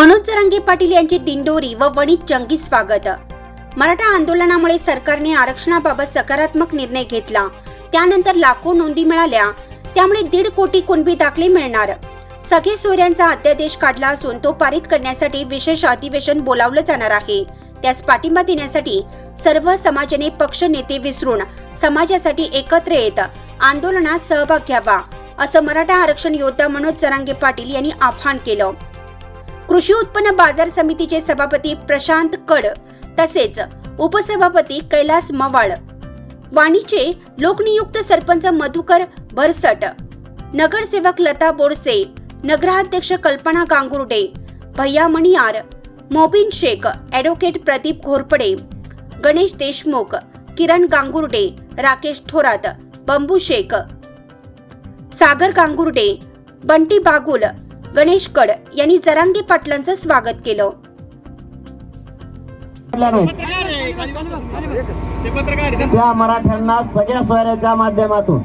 मनोज जरांगे पाटील यांचे दिंडोरी व वणीत जंगी स्वागत. मराठा आंदोलनामुळे सरकारने आरक्षणाबाबत सकारात्मक निर्णय घेतला. त्यानंतर लाखो नोंदी मिळाल्या. त्यामुळे दीड कोटी कुणबी दाखले मिळणार. सगळे सोयऱ्यांचा अध्यादेश काढला असून तो पारित करण्यासाठी विशेष अधिवेशन बोलावलं जाणार आहे. त्यास पाठिंबा देण्यासाठी सर्व समाजाने पक्ष नेते विसरून समाजासाठी एकत्र येत आंदोलनात सहभाग घ्यावा असं मराठा आरक्षण योद्धा मनोज जरांगे पाटील यांनी आवाहन केलं. कृषी उत्पन्न बाजार समितीचे सभापती प्रशांत कड तसेच उपसभापती कैलास मवाळ वाणीचे लोकनियुक्त सरपंच मधुकर भरसट नगरसेवक लता बोरसे नगराध्यक्ष कल्पना गांगुर्डे भैया मणियार मोबिन शेख ॲडव्होकेट प्रदीप घोरपडे गणेश देशमुख किरण गांगुर्डे राकेश थोरात बंबू शेख सागर गांगुर्डे बंटी बागुल गणेश कड यांनी जरांगे पाटलांचं स्वागत केलं. त्या मराठ्यांना सगळ्या सोयऱ्याच्या माध्यमातून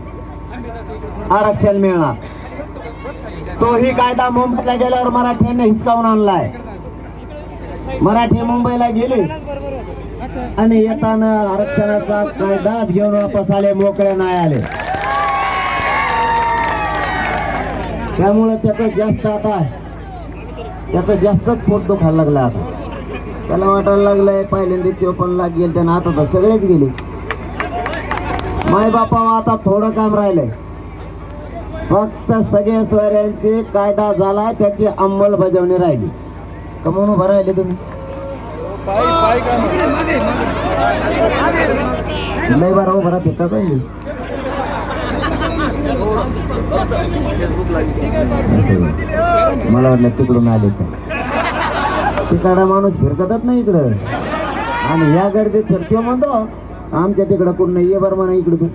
आरक्षण मिळणार. तोही कायदा मुंबईला गेल्यावर मराठ्यांनी हिसकावून आणलाय. मराठी मुंबईला गेले आणि येताना आरक्षणाचा कायदाच घेऊन वापस आले मोकळे नाही आले त्यामुळे त्याचं जास्त आता त्याचं जास्तच पोट दुखायला लागला आता. त्याला वाटायला लागलंय पहिल्यांदा चोपन्नला गेल त्यानं आता तर सगळेच गेले. माय बापा आता थोडं काम राहिलंय. फक्त सगळे सोयऱ्यांचे कायदा झाला त्याची अंमलबजावणी राहिली. कमवून उभं राहिले तुम्ही? लय बारा उभं राहते का काही मला वाटलं तिकडून आले का तिकडा माणूस फिरकतच नाही इकडं. आणि ह्या गर्दीत फिरतो म्हणतो आमच्या तिकडं कोण नाही ये बरं म्हणा इकडं तू.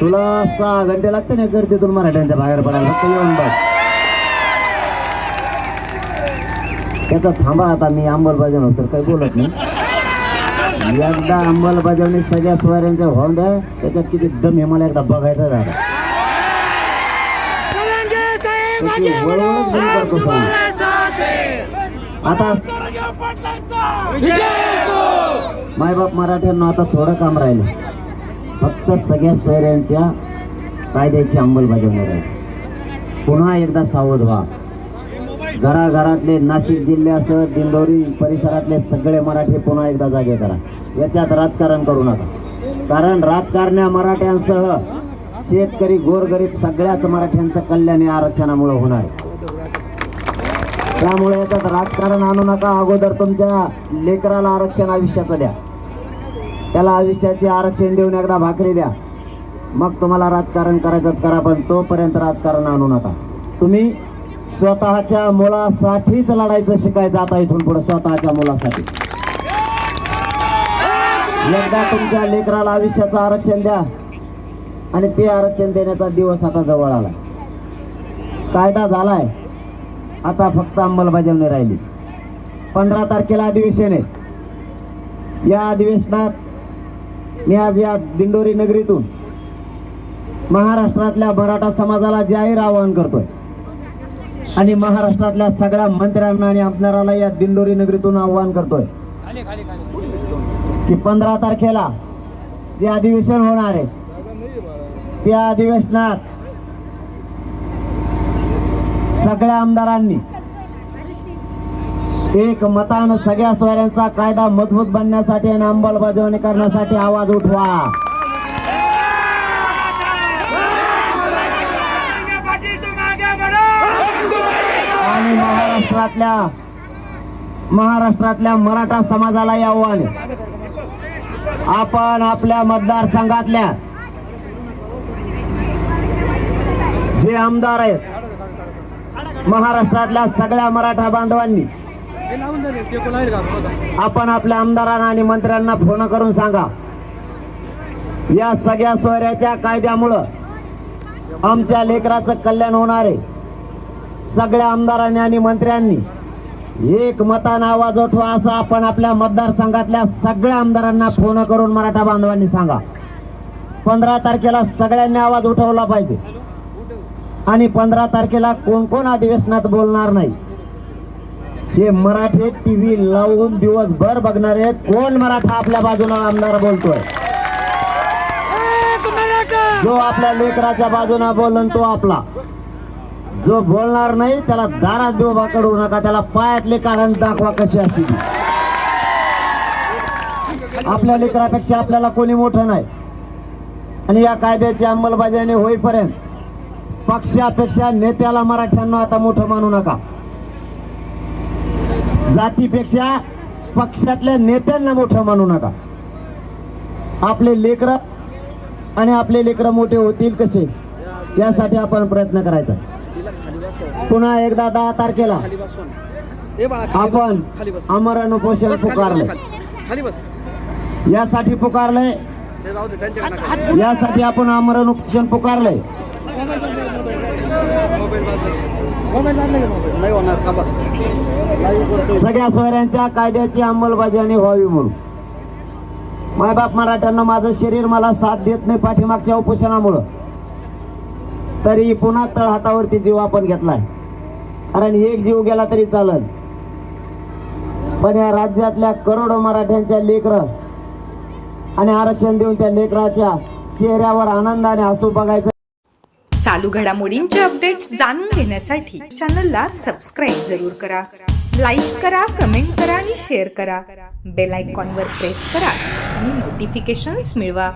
तुला सहा घंटे लागते ना गर्दीतून मराठ्यांच्या बाहेर पडायला फक्त येऊन बघ त्याचा थांबा आता मी अंमलबजावणी तर काही बोलत नाही. एकदा अंमलबजावणी सगळ्या स्वाऱ्यांच्या होऊन द्या त्याच्यात किती दम हे मला एकदा बघायचं झालं. आता मायबाप मराठ्यांना आता थोडं काम राहिलं. फक्त सगळ्या सोयऱ्यांच्या कायद्याची अंमलबजावणी राहील. पुन्हा एकदा सावध व्हा. घराघरातले नाशिक जिल्ह्यासह दिंडोरी परिसरातले सगळे मराठी पुन्हा एकदा जागे करा. याच्यात राजकारण करू नका. कारण राजकारण्या मराठ्यांसह शेतकरी गोरगरीब सगळ्याच मराठ्यांचं कल्याण या आरक्षणामुळे होणार आहे. त्यामुळे याच्यात राजकारण आणू नका. अगोदर तुमच्या लेकराला आरक्षण आयुष्याचं द्या. त्याला आयुष्याचे आरक्षण देऊन एकदा भाकरी द्या. मग तुम्हाला राजकारण करायचं करा पण तोपर्यंत राजकारण आणू नका. तुम्ही स्वतःच्या मुलासाठीच लढायचं शिकायचं आता इथून पुढे स्वतःच्या मुलासाठी. एकदा तुमच्या लेकराला आयुष्याचं आरक्षण द्या आणि ते आरक्षण देण्याचा दिवस आता जवळ आला. कायदा झालाय. आता फक्त अंमलबजावणी राहिली. पंधरा तारखेला अधिवेशन आहे. या अधिवेशनात मी आज या दिंडोरी नगरीतून महाराष्ट्रातल्या मराठा समाजाला जाहीर आवाहन करतोय. आणि महाराष्ट्रातल्या सगळ्या मंत्र्यांना आणि आमदाराला या दिंडोरी नगरीतून आवाहन करतोय. की पंधरा तारखेला जे अधिवेशन होणार आहे त्या अधिवेशनात सगळ्या आमदारांनी एक मतानं सगळ्या स्वाऱ्यांचा कायदा मजबूत बनण्यासाठी आणि अंमलबजावणी करण्यासाठी आवाज उठवा. महाराष्ट्रातल्या महाराष्ट्रातल्या मराठा समाजाला हे आव्हान आपण आपल्या मतदारसंघातल्या जे आमदार आहेत महाराष्ट्रातल्या सगळ्या मराठा बांधवांनी आपण आपल्या आमदारांना आणि मंत्र्यांना फोन करून सांगा. या सगळ्या सोयऱ्याच्या कायद्यामुळं आमच्या लेकराचं कल्याण होणार आहे. सगळ्या आमदारांनी आणि मंत्र्यांनी एक मतानं आवाज उठवा असं आपण आपल्या मतदारसंघातल्या सगळ्या आमदारांना फोन करून मराठा बांधवांनी सांगा. पंधरा तारखेला सगळ्यांनी आवाज उठवला पाहिजे. आणि पंधरा तारखेला कोण कोण अधिवेशनात बोलणार नाही? हे मराठी टीव्ही लावून दिवसभर बघणारे आहेत. कोण मराठा आपल्या बाजूला आमदार बोलतोय? जो आपल्या लेकराच्या बाजूने बोलन तो आपला. जो बोलणार नाही त्याला दारात देऊ कडू नका त्याला पायातले कारण दाखवा कशी असते आपल्या लेकरापेक्षा आपल्याला कोणी मोठं नाही. आणि या कायद्याची अंमलबजावणी होईपर्यंत पक्षापेक्षा नेत्याला मराठ्यांना आता मोठं मानू नका. जातीपेक्षा पक्षातल्या नेत्यांना मोठं मानू नका. आपले लेकर आणि आपले लेकर मोठे होतील कसे? यासाठी आपण प्रयत्न करायचा पुन्हा एकदा दहा तारखेला. आपण अमरण उपोषण पुकारले. यासाठी नका. यासाठी आपण आमरण उपोषण थांबा. सगळ्या सोयऱ्यांच्या कायद्याची अंमलबजावणी व्हावी म्हणून. मायबाप मराठ्यांना माझं शरीर मला साथ देत नाही पाठीमागच्या उपोषणामुळं. तरी पुन्हा तळ हातावरती जीव आपण घेतलाय. कारण एक जीव गेला तरी चालत पण या राज्यातल्या करोडो मराठ्यांच्या लेकर आणि आरक्षण देऊन त्या लेकराच्या चेहऱ्यावर आनंदाने हसू बघायचं. चालू घडामोडींचे अपडेट्स जाणून घेण्यासाठी चॅनलला सबस्क्राईब जरूर करा. लाईक करा कमेंट करा आणि शेअर करा. बेल आयकॉनवर प्रेस करा आणि नोटिफिकेशन्स मिळवा.